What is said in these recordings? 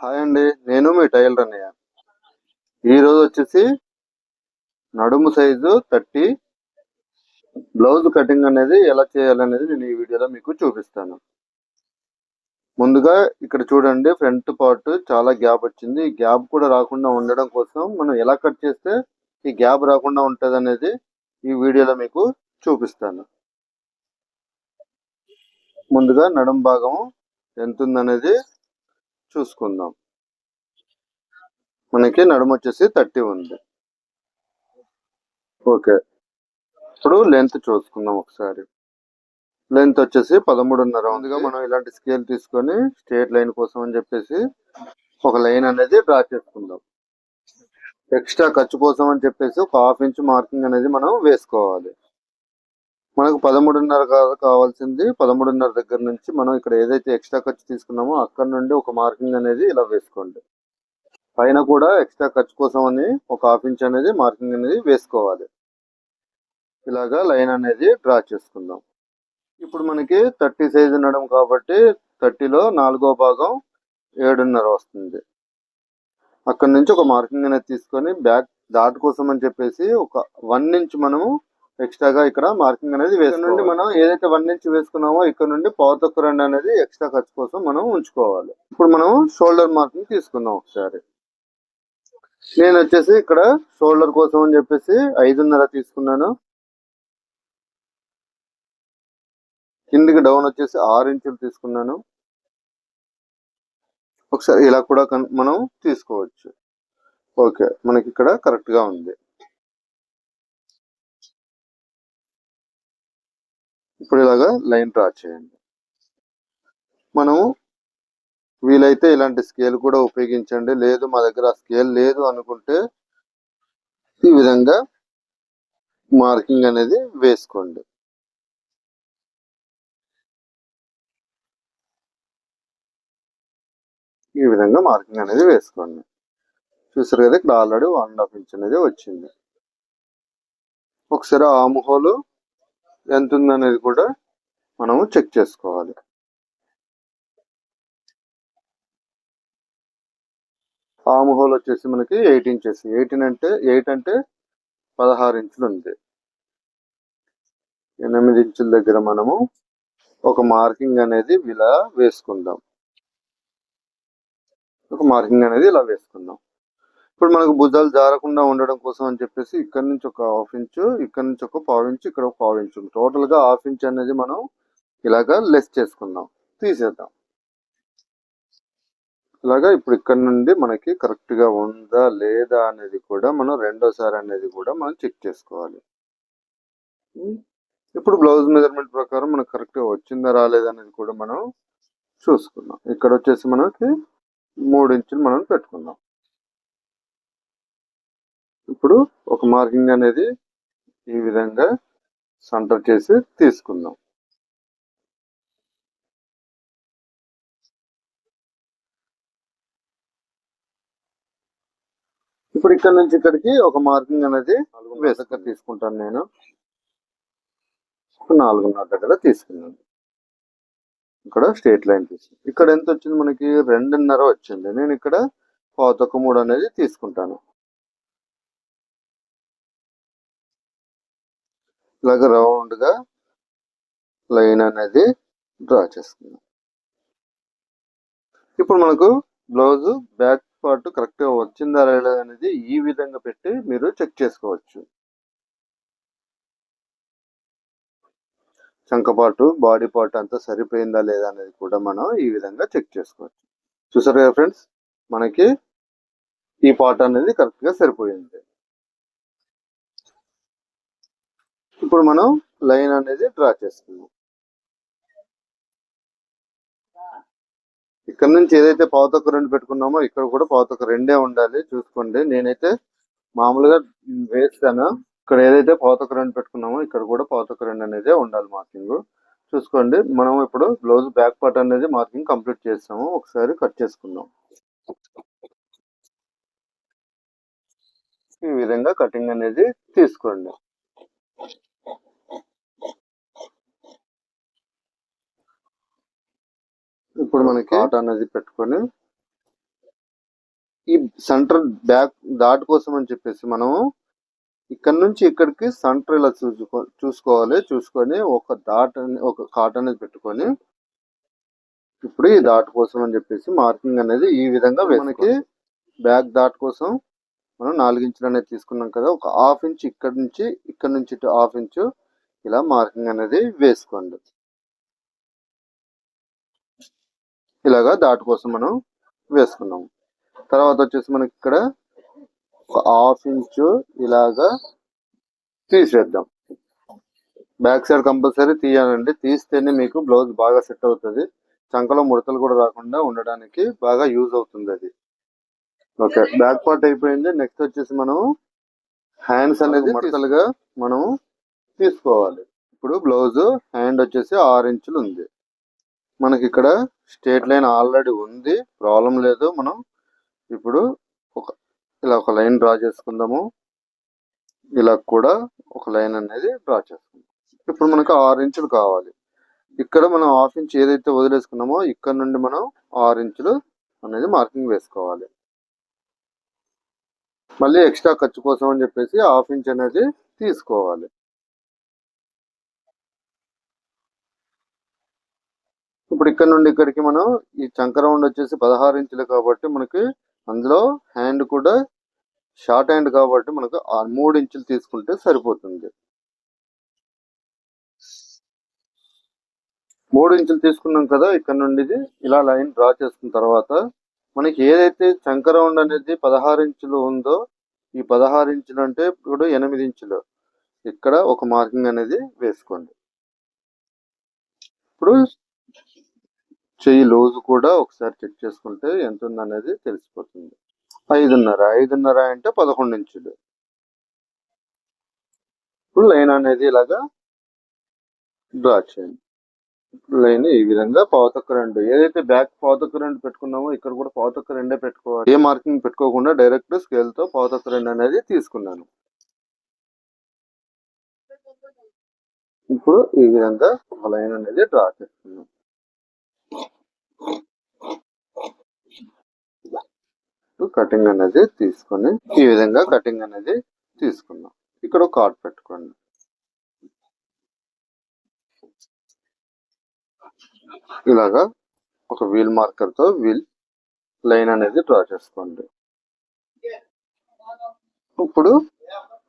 Hi అండి నేను మీ tailor అన్నయ్య ఈరోజు వచ్చేసి నడుము సైజు థర్టీ. బ్లౌజ్ కటింగ్ అనేది ఎలా చేయాలనేది నేను ఈ వీడియోలో మీకు చూపిస్తాను. ముందుగా ఇక్కడ చూడండి ఫ్రంట్ పార్ట్ చాలా గ్యాప్ వచ్చింది. ఈ గ్యాప్ కూడా రాకుండా ఉండడం కోసం మనం ఎలా కట్ చేస్తే ఈ గ్యాప్ రాకుండా ఉంటుంది అనేది ఈ వీడియోలో మీకు చూపిస్తాను. ముందుగా నడుము భాగం ఎంత ఉందనేది చూసుకుందాం. మనకి నడుము వచ్చేసి థర్టీ ఉంది. ఓకే. ఇప్పుడు లెంత్ చూసుకుందాం ఒకసారి. లెంత్ వచ్చేసి పదమూడున్నర ఉందిగా. మనం ఇలాంటి స్కేల్ తీసుకొని స్ట్రేట్ లైన్ కోసం అని చెప్పేసి ఒక లైన్ అనేది డ్రా చేసుకుందాం. ఎక్స్ట్రా ఖర్చు కోసం అని చెప్పేసి ఒక హాఫ్ ఇంచ్ మార్కింగ్ అనేది మనం వేసుకోవాలి. మనకు పదమూడున్నర కావాల్సింది. పదమూడున్నర దగ్గర నుంచి మనం ఇక్కడ ఏదైతే ఎక్స్ట్రా ఖర్చు తీసుకున్నామో అక్కడ నుండి ఒక మార్కింగ్ అనేది ఇలా వేసుకోండి. పైన కూడా ఎక్స్ట్రా ఖర్చు కోసం అని ఒక హాఫ్ ఇంచ్ అనేది మార్కింగ్ అనేది వేసుకోవాలి. ఇలాగా లైన్ అనేది డ్రా చేసుకుందాం. ఇప్పుడు మనకి థర్టీ సైజ్ ఉండడం కాబట్టి థర్టీలో నాలుగో భాగం ఏడున్నర వస్తుంది. అక్కడ నుంచి ఒక మార్కింగ్ అనేది తీసుకొని బ్యాక్ డాట్ కోసం అని చెప్పేసి ఒక వన్ ఇంచ్ మనము ఎక్స్ట్రాగా ఇక్కడ మార్కింగ్ అనేది వేసిన నుండి మనం ఏదైతే వన్ ఇంచ్ వేసుకున్నామో ఇక్కడ నుండి పావుతొక్క రెండు అనేది ఎక్స్ట్రా ఖర్చు కోసం మనం ఉంచుకోవాలి. ఇప్పుడు మనం షోల్డర్ మార్కింగ్ తీసుకుందాం ఒకసారి. నేను వచ్చేసి ఇక్కడ షోల్డర్ కోసం అని చెప్పేసి ఐదున్నర తీసుకున్నాను. కిందికి డౌన్ వచ్చేసి ఆరు ఇంచులు తీసుకున్నాను. ఒకసారి ఇలా కూడా మనం తీసుకోవచ్చు. ఓకే మనకి ఇక్కడ కరెక్ట్గా ఉంది. ఇప్పుడు ఇలాగా లైన్ డ్రా చేయండి. మనం వీలైతే ఇలాంటి స్కేల్ కూడా ఉపయోగించండి. లేదు మా దగ్గర స్కేల్ లేదు అనుకుంటే ఈ విధంగా మార్కింగ్ అనేది వేసుకోండి. ఈ విధంగా మార్కింగ్ అనేది వేసుకోండి. చూసారు కదా ఇక్కడ already one and half inch అనేది వచ్చింది. ఒకసారి ఆమ్ హోల్ ఎంత ఉందనేది కూడా మనము చెక్ చేసుకోవాలి. ఆమ్ హోల్ వచ్చేసి మనకి ఎయిట్ ఇంచెస్ ఎయిటీన్ అంటే ఎయిట్ అంటే పదహారు ఇంచులు ఉంది ఎనిమిది ఇంచుల దగ్గర మనము ఒక మార్కింగ్ అనేది ఇలా వేసుకుందాం. ఒక మార్కింగ్ అనేది ఇలా వేసుకుందాం. ఇప్పుడు మనకు భుజాలు జారకుండా ఉండడం కోసం అని చెప్పేసి ఇక్కడ నుంచి ఒక హాఫ్ ఇంచు ఇక్కడ నుంచి ఒక పావు ఇంచు ఇక్కడ ఒక పావు ఇంచు. టోటల్గా హాఫ్ ఇంచ్ అనేది మనం ఇలాగా లెస్ చేసుకుందాం. తీసేద్దాం. ఇలాగా ఇప్పుడు ఇక్కడ నుండి మనకి కరెక్ట్గా ఉందా లేదా అనేది కూడా మనం రెండోసారి అనేది కూడా మనం చెక్ చేసుకోవాలి. ఇప్పుడు బ్లౌజ్ మెజర్మెంట్ ప్రకారం మనకు కరెక్ట్గా వచ్చిందా రాలేదా అనేది కూడా మనం చూసుకుందాం. ఇక్కడ వచ్చేసి మనకి మూడు ఇంచులు మనం పెట్టుకుందాం. ఇప్పుడు ఒక మార్కింగ్ అనేది ఈ విధంగా సెంటర్ చేసి తీసుకుందాం. ఇప్పుడు ఇక్కడ నుంచి ఇక్కడికి ఒక మార్కింగ్ అనేది వేసుక తీసుకుంటాను నేను. నాలుగున్నర దగ్గర తీసుకున్నాను ఇక్కడ స్ట్రేట్ లైన్ తీసుకున్నాను ఇక్కడ ఎంత వచ్చింది మనకి? రెండున్నర వచ్చింది. నేను ఇక్కడ పాతొక మూడు అనేది తీసుకుంటాను. ఇలాగ రౌండ్గా లైన్ అనేది డ్రా చేసుకుందాం. ఇప్పుడు మనకు బ్లౌజ్ బ్యాక్ పార్ట్ కరెక్ట్గా వచ్చిందా లేదా అనేది ఈ విధంగా పెట్టి మీరు చెక్ చేసుకోవచ్చు. చంక పాటు బాడీ పార్ట్ అంతా సరిపోయిందా లేదా అనేది కూడా మనం ఈ విధంగా చెక్ చేసుకోవచ్చు. చూసారు కదా ఫ్రెండ్స్? మనకి ఈ పార్ట్ అనేది కరెక్ట్గా సరిపోయింది. ఇప్పుడు మనం లైన్ అనేది డ్రా చేసుకుందాం. ఇక్కడ నుంచి ఏదైతే పావుతొక్క రెండు పెట్టుకున్నామో ఇక్కడ కూడా పావుతొక్క రెండే ఉండాలి. చూసుకోండి. నేనైతే మామూలుగా వేస్తాను. ఇక్కడ ఏదైతే పావుతొక్క రెండు పెట్టుకున్నామో ఇక్కడ కూడా పావుతొక్క రెండు అనేది ఉండాలి మార్కింగ్. చూసుకోండి. మనం ఇప్పుడు బ్లౌజ్ బ్యాక్ పార్ట్ అనేది మార్కింగ్ కంప్లీట్ చేస్తాము ఒకసారి కట్ చేసుకుందాం. ఈ విధంగా కటింగ్ అనేది తీసుకోండి. ఇప్పుడు మనకి కాట్ అనేది పెట్టుకొని ఈ సెంటర్ బ్యాక్ డాట్ కోసం అని చెప్పేసి మనం ఇక్కడ నుంచి ఇక్కడికి సెంటర్ ఇలా చూసుకో చూసుకోవాలి. చూసుకొని ఒక డాట్ అని ఒక కాట్ అనేది పెట్టుకొని ఇప్పుడు ఈ డాట్ కోసం అని చెప్పేసి మార్కింగ్ అనేది ఈ విధంగా మనకి బ్యాక్ డాట్ కోసం మనం నాలుగు ఇంచులు అనేది తీసుకున్నాం కదా. ఒక హాఫ్ ఇంచ్ ఇక్కడ నుంచి ఇక్కడ నుంచి ఇటు హాఫ్ ఇంచు ఇలా మార్కింగ్ అనేది వేసుకోండి. ఇలాగా డాట్ కోసం మనం వేసుకున్నాము తర్వాత వచ్చేసి మనకి ఇక్కడ ఒక హాఫ్ ఇంచు ఇలాగా తీసేద్దాం. బ్యాక్ సైడ్ కంపల్సరీ తీయాలండి. తీస్తేనే మీకు బ్లౌజ్ బాగా సెట్ అవుతుంది. చంకలో ముడతలు కూడా రాకుండా ఉండడానికి బాగా యూజ్ అవుతుంది అది. ఓకే బ్యాక్ పార్ట్ అయిపోయింది. నెక్స్ట్ వచ్చేసి మనం హ్యాండ్స్ అనేది మడతలుగా మనం తీసుకోవాలి. ఇప్పుడు బ్లౌజ్ హ్యాండ్ వచ్చేసి ఆరు ఇంచులు ఉంది. మనకి ఇక్కడ స్ట్రేట్ లైన్ ఆల్రెడీ ఉంది. ప్రాబ్లం లేదు. మనం ఇప్పుడు ఒక ఇలా ఒక లైన్ డ్రా చేసుకుందాము. ఇలా కూడా ఒక లైన్ అనేది డ్రా చేసుకుందాం. ఇప్పుడు మనకు ఆరు ఇంచులు కావాలి. ఇక్కడ మనం హాఫ్ ఇంచ్ ఏదైతే వదిలేసుకున్నామో ఇక్కడ నుండి మనం ఆరు ఇంచులు అనేది మార్కింగ్ వేసుకోవాలి. మళ్ళీ ఎక్స్ట్రా ఖర్చు కోసం అని చెప్పేసి హాఫ్ ఇంచ్ అనేది తీసుకోవాలి. ఇప్పుడు ఇక్కడ నుండి ఇక్కడికి మనం ఈ చంక రౌండ్ వచ్చేసి పదహారు ఇంచులు కాబట్టి మనకి అందులో హ్యాండ్ కూడా షార్ట్ హ్యాండ్ కాబట్టి మనకు ఆ మూడు ఇంచులు తీసుకుంటే సరిపోతుంది. మూడు ఇంచులు తీసుకున్నాం కదా ఇక్కడ నుండి ఇలా లైన్ డ్రా చేసుకున్న తర్వాత మనకి ఏదైతే చంక రౌండ్ అనేది పదహారు ఇంచులు ఉందో ఈ పదహారు ఇంచులు అంటే ఇప్పుడు ఎనిమిది ఇంచులు. ఇక్కడ ఒక మార్కింగ్ అనేది వేసుకోండి. ఇప్పుడు చెయ్యి లోజు కూడా ఒకసారి చెక్ చేసుకుంటే ఎంత ఉందనేది తెలిసిపోతుంది. ఐదున్నర ఐదున్నర అంటే పదకొండు ఇంచులు. ఇప్పుడు లైన్ అనేది ఇలాగా డ్రా చేయండి. లైన్ ఈ విధంగా పావుతొక్క రెండు ఏదైతే బ్యాక్ పావుతొక్క రెండు పెట్టుకున్నామో ఇక్కడ కూడా పావుతొక్క రెండే పెట్టుకోవాలి. ఏ మార్కింగ్ పెట్టుకోకుండా డైరెక్ట్ స్కేల్తో రెండు అనేది తీసుకున్నాను. ఇప్పుడు ఈ విధంగా ఒక లైన్ అనేది డ్రా చేస్తున్నాం కటింగ్ అనేది తీసుకొని ఈ విధంగా కటింగ్ అనేది తీసుకున్నాం ఇక్కడ ఒక కార్డ్ పెట్టుకోండి. ఇలాగా ఒక వీల్ మార్కర్తో వీల్ లైన్ అనేది డ్రా చేసుకోండి. ఇప్పుడు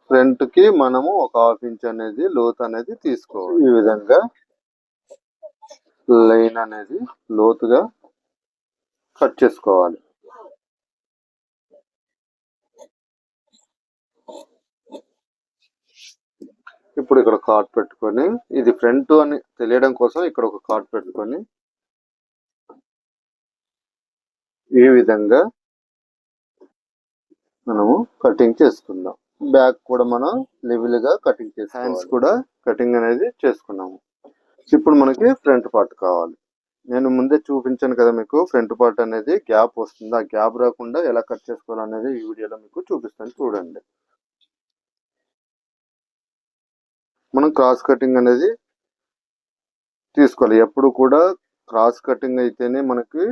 ఫ్రంట్కి మనము ఒక హాఫ్ ఇంచ్ అనేది లోత్ అనేది తీసుకోవాలి. ఈ విధంగా లైన్ అనేది లోతుగా కట్ చేసుకోవాలి. ఇప్పుడు ఇక్కడ కార్డ్ పెట్టుకొని ఇది ఫ్రంట్ అని తెలియడం కోసం ఇక్కడ ఒక కార్డ్ పెట్టుకొని ఈ విధంగా మనము కటింగ్ చేసుకుందాం. బ్యాక్ కూడా మనం లెవెల్గా కటింగ్ చేసి హ్యాండ్స్ కూడా కటింగ్ అనేది చేసుకున్నాము. ఇప్పుడు మనకి ఫ్రంట్ పార్ట్ కావాలి. నేను ముందే చూపించాను కదా మీకు ఫ్రంట్ పార్ట్ అనేది గ్యాప్ వస్తుంది. ఆ గ్యాప్ రాకుండా ఎలా కట్ చేసుకోవాలనేది ఈ వీడియోలో మీకు చూపిస్తాను. చూడండి. మనం క్రాస్ కటింగ్ అనేది తీసుకోవాలి. ఎప్పుడు కూడా క్రాస్ కటింగ్ అయితేనే మనకి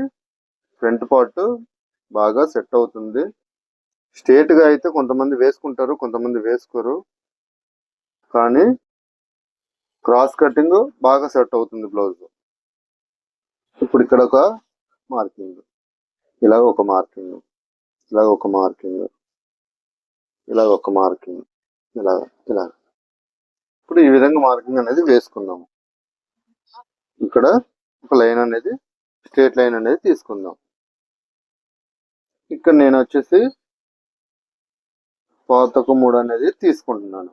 ఫ్రంట్ పార్ట్ బాగా సెట్ అవుతుంది. స్ట్రేట్గా అయితే కొంతమంది వేసుకుంటారు కొంతమంది వేసుకోరు. కానీ క్రాస్ కటింగ్ బాగా సెట్ అవుతుంది బ్లౌజ్ ఇప్పుడు ఇక్కడ ఒక మార్కింగ్ ఇలాగ ఒక మార్కింగ్ ఇలాగ ఒక మార్కింగ్ ఇలాగ ఒక మార్కింగ్ ఇలాగ ఇలాగ ఇప్పుడు ఈ విధంగా మార్కింగ్ అనేది వేసుకుందాము ఇక్కడ ఒక లైన్ అనేది స్ట్రేట్ లైన్ అనేది తీసుకుందాం. ఇక్కడ నేను వచ్చేసి పాతకు మూడు అనేది తీసుకుంటున్నాను.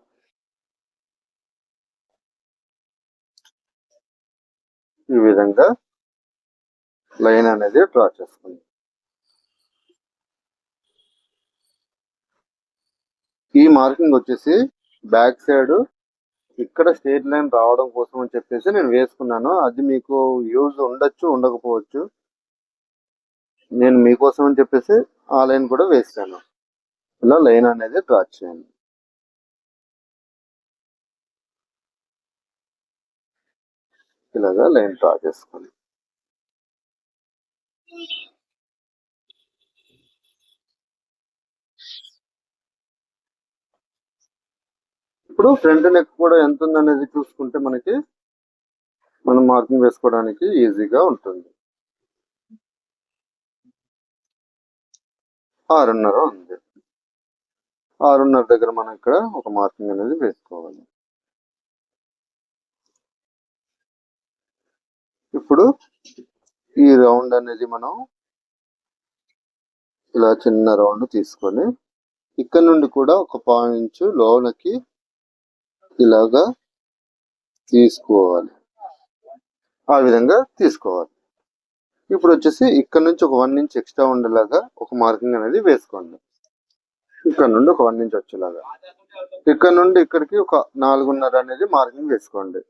ఈ విధంగా లైన్ అనేది డ్రా చేసుకుంది. ఈ మార్కింగ్ వచ్చేసి బ్యాక్ సైడ్ ఇక్కడ స్ట్రేట్ లైన్ రావడం కోసం అని చెప్పేసి నేను వేసుకున్నాను. అది మీకు యూజ్ ఉండొచ్చు ఉండకపోవచ్చు. నేను మీకోసం అని చెప్పేసి ఆ లైన్ కూడా వేసాను. ఇలా లైన్ అనేది డ్రా చేయండి. ఇలాగా లైన్ డ్రా చేసుకోండి ఇప్పుడు ఫ్రంట్ నెక్ కూడా ఎంత ఉందనేది చూసుకుంటే మనకి మనం మార్కింగ్ వేసుకోవడానికి ఈజీగా ఉంటుంది. ఆరున్నర ఉంది. ఆరున్నర దగ్గర మనం ఇక్కడ ఒక మార్కింగ్ అనేది వేసుకోవాలి. ఇప్పుడు ఈ రౌండ్ అనేది మనం ఇలా చిన్న రౌండ్ తీసుకొని ఇక్కడ నుండి కూడా ఒక పాయింట్ లోనకి ఇలాగా తీసుకోవాలి. ఆ విధంగా తీసుకోవాలి. ఇప్పుడు వచ్చేసి ఇక్కడ నుంచి ఒక వన్ ఇంచ్ ఎక్స్ట్రా ఉండేలాగా ఒక మార్కింగ్ అనేది వేసుకోండి. ఇక్కడ నుండి ఒక వన్ ఇంచ్ వచ్చేలాగా. ఇక్కడ నుండి ఇక్కడికి ఒక నాలుగున్నర అనేది మార్కింగ్ వేసుకోండి.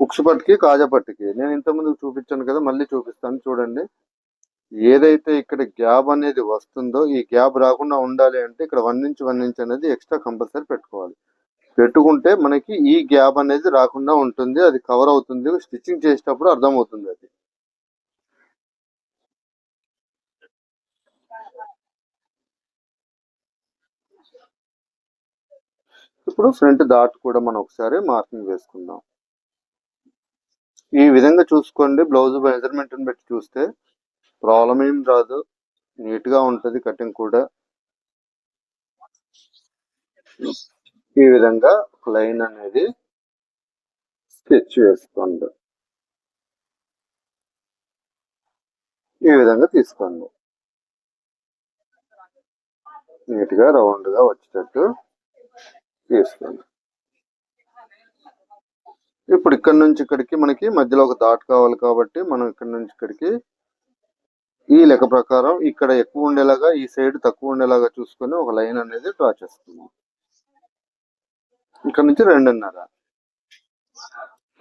ఉక్సు పట్టుకి కాజా పట్టుకి. నేను ఇంతకుముందు చూపించాను కదా మళ్ళీ చూపిస్తాను చూడండి. ఏదైతే ఇక్కడ గ్యాప్ అనేది వస్తుందో ఈ గ్యాప్ రాకుండా ఉండాలి అంటే ఇక్కడ వన్ ఇంచ్ వన్ ఇంచ్ అనేది ఎక్స్ట్రా కంపల్సరీ పెట్టుకోవాలి. పెట్టుకుంటే మనకి ఈ గ్యాప్ అనేది రాకుండా ఉంటుంది అది కవర్ అవుతుంది స్టిచ్చింగ్ చేసేటప్పుడు అర్థమవుతుంది అది. ఇప్పుడు ఫ్రంట్ డాట్ కూడా మనం ఒకసారి మార్కింగ్ వేసుకుందాం. ఈ విధంగా చూసుకోండి బ్లౌజ్ మెజర్మెంట్ బట్టి చూస్తే ప్రాబ్లం ఏం రాదు నీట్గా కటింగ్ కూడా. ఈ విధంగా ఒక లైన్ అనేది స్కెచ్ వేసుకోండి ఈ విధంగా తీసుకోండి. నీట్గా రౌండ్గా వచ్చేటట్టు తీసుకోండి. ఇప్పుడు ఇక్కడ నుంచి ఇక్కడికి మనకి మధ్యలో ఒక దాట్ కావాలి కాబట్టి మనం ఇక్కడ నుంచి ఇక్కడికి ఈ లెక్క ప్రకారం ఇక్కడ ఎక్కువ ఉండేలాగా ఈ సైడ్ తక్కువ ఉండేలాగా చూసుకొని ఒక లైన్ అనేది డ్రా చేసుకున్నాం ఇక్కడ నుంచి రెండున్నర.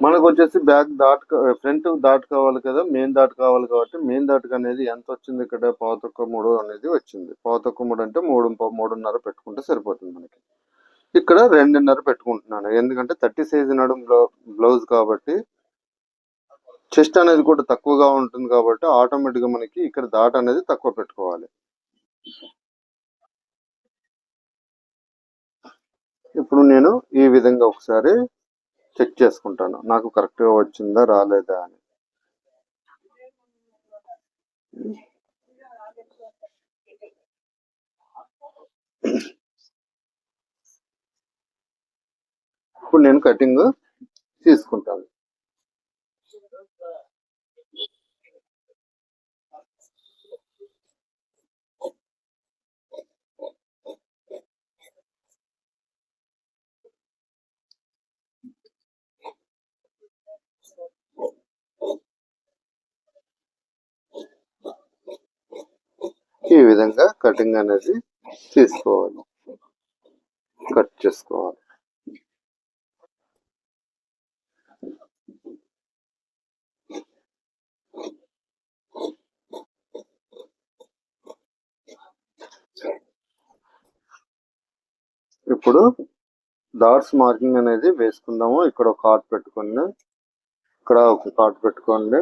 మనకు వచ్చేసి బ్యాక్ దాట్ ఫ్రంట్ దాట్ కావాలి కదా మెయిన్ దాట్ కావాలి కాబట్టి మెయిన్ దాట్ అనేది ఎంత వచ్చింది ఇక్కడ పాతొక్క మూడు అనేది వచ్చింది. పాతొక్క మూడు అంటే మూడు మూడున్నర పెట్టుకుంటే సరిపోతుంది మనకి. ఇక్కడ రెండున్నర పెట్టుకుంటున్నాను. ఎందుకంటే థర్టీ సైజ్ నడుము బ్లౌజ్ కాబట్టి చెస్ట్ అనేది కూడా తక్కువగా ఉంటుంది కాబట్టి ఆటోమేటిక్గా మనకి ఇక్కడ దాట్ అనేది తక్కువ పెట్టుకోవాలి. ఇప్పుడు నేను ఈ విధంగా ఒకసారి చెక్ చేసుకుంటాను. నాకు కరెక్ట్గా వచ్చిందా రాలేదా అని. ఇప్పుడు నేను కటింగ్ తీసుకుంటాను. ఈ విధంగా కటింగ్ అనేది తీసుకోవాలి? కట్ చేసుకోవాలి. ఇప్పుడు డాట్స్ మార్కింగ్ అనేది వేసుకుందాము. ఇక్కడ ఒక కార్డ్ పెట్టుకోండి. ఇక్కడ ఒక కార్డ్ పెట్టుకోండి.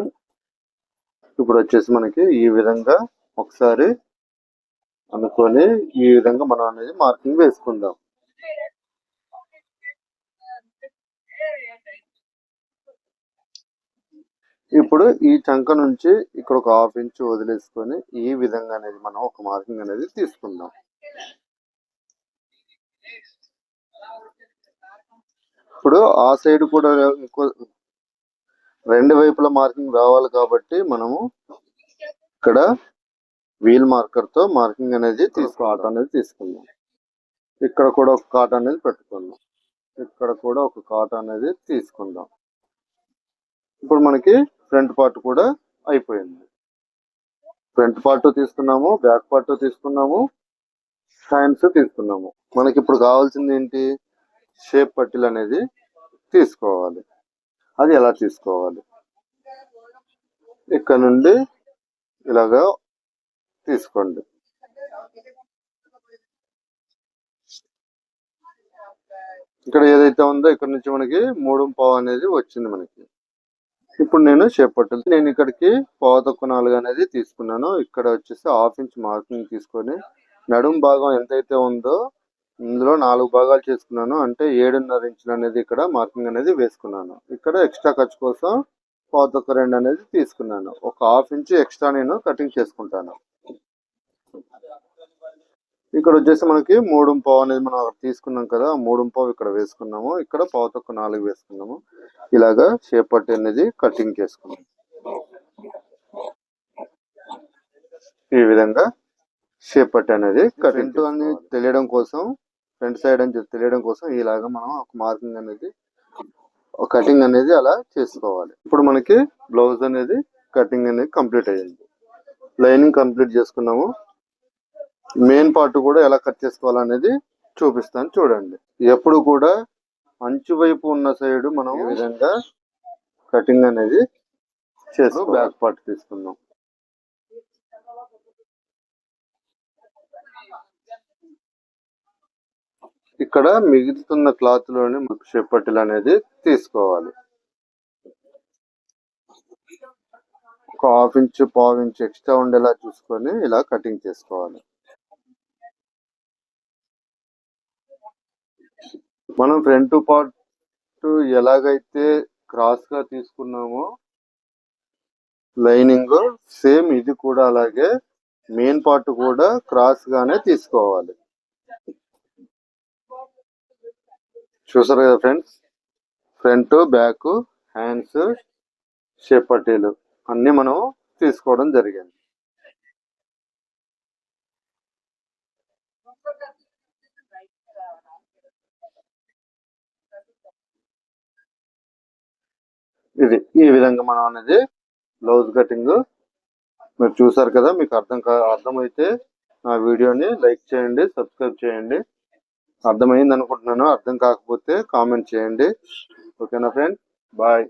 ఇప్పుడు వచ్చేసి మనకి ఈ విధంగా ఒకసారి అనుకొని ఈ విధంగా మనం అనేది మార్కింగ్ వేసుకుందాం. ఇప్పుడు ఈ చంక నుంచి ఇక్కడ ఒక హాఫ్ ఇంచ్ వదిలేసుకొని ఈ విధంగా అనేది మనం ఒక మార్కింగ్ అనేది తీసుకుందాం. ఇప్పుడు ఆ సైడ్ కూడా ఇంకో రెండు వైపుల మార్కింగ్ రావాలి కాబట్టి మనము ఇక్కడ వీల్ మార్కర్తో మార్కింగ్ అనేది తీసుకోవటం అనేది తీసుకుందాం. ఇక్కడ కూడా ఒక కాట్ అనేది పెట్టుకుందాం. ఇక్కడ కూడా ఒక కాట్ అనేది తీసుకుందాం. ఇప్పుడు మనకి ఫ్రంట్ పార్ట్ కూడా అయిపోయింది. ఫ్రంట్ పార్ట్ తీసుకున్నాము బ్యాక్ పార్ట్ తీసుకున్నాము హ్యాండ్స్ తీసుకున్నాము. మనకి ఇప్పుడు కావాల్సింది ఏంటి? షేప్ పట్టీలు అనేది తీసుకోవాలి. అది ఎలా తీసుకోవాలి? ఇక్కడ నుండి ఇలాగా తీసుకోండి. ఇక్కడ ఏదైతే ఉందో ఇక్కడ నుంచి మనకి మూడు పావు అనేది వచ్చింది మనకి. ఇప్పుడు నేను చేపట్టాలి నేను ఇక్కడికి పావు తక్కువ నాలుగు అనేది తీసుకున్నాను. ఇక్కడ వచ్చేసి హాఫ్ ఇంచ్ మార్కింగ్ తీసుకొని నడుము భాగం ఎంతైతే ఉందో ఇందులో నాలుగు భాగాలు చేసుకున్నాను. అంటే ఏడున్నర ఇంచులు అనేది ఇక్కడ మార్కింగ్ అనేది వేసుకున్నాను. ఇక్కడ ఎక్స్ట్రా ఖర్చు కోసం పాతొక్క రెండు అనేది తీసుకున్నాను. ఒక హాఫ్ ఇంచ్ ఎక్స్ట్రా నేను కటింగ్ చేసుకుంటాను. ఇక్కడ వచ్చేసి మనకి మూడు పావు అనేది మనం అక్కడ తీసుకున్నాం కదా మూడు పావు ఇక్కడ వేసుకున్నాము. ఇక్కడ పావు తొక్క నాలుగు వేసుకున్నాము. ఇలాగా షేప్ పట్టి అనేది కటింగ్ చేసుకున్నాం. ఈ విధంగా షేప్ పట్టి అనేది కటింగ్ అని తెలియడం కోసం ఫ్రంట్ సైడ్ అని తెలియడం కోసం ఇలాగా మనం ఒక మార్కింగ్ అనేది ఒక కటింగ్ అనేది అలా చేసుకోవాలి. ఇప్పుడు మనకి బ్లౌజ్ అనేది కటింగ్ అనేది కంప్లీట్ అయ్యింది. లైనింగ్ కంప్లీట్ చేసుకున్నాము. మెయిన్ పార్ట్ కూడా ఎలా కట్ చేసుకోవాలనేది చూపిస్తాను చూడండి. ఎప్పుడు కూడా అంచు వైపు ఉన్న సైడ్ మనం ఈ విధంగా కటింగ్ అనేది చేస్తూ బ్యాక్ పార్ట్ తీసుకుందాం. ఇక్కడ మిగులుతున్న క్లాత్లోని మనకు షేప్ పట్టీలు అనేది తీసుకోవాలి. ఒక హాఫ్ ఇంచ్ పావు ఇంచ్ ఎక్స్ట్రా ఉండేలా చూసుకొని ఇలా కటింగ్ చేసుకోవాలి. మనం ఫ్రంట్ పార్ట్ ఎలాగైతే క్రాస్గా తీసుకున్నామో లైనింగ్ సేమ్ ఇది కూడా అలాగే మెయిన్ పార్ట్ కూడా క్రాస్ గానే తీసుకోవాలి. చూసారు కదా friends front back hands shape పట్టీలు అన్ని మనం తీసుకోవడం జరిగింది. ఇది ఈ విధంగా మనం అనేది బ్లౌజ్ కటింగ్ మీరు చూసారు కదా మీకు అర్థం కా అర్థమైతే నా వీడియోని లైక్ చేయండి సబ్స్క్రైబ్ చేయండి. అర్థమైంది అనుకుంటున్నాను అర్థం కాకపోతే కామెంట్ చేయండి. ఓకేనా ఫ్రెండ్ బాయ్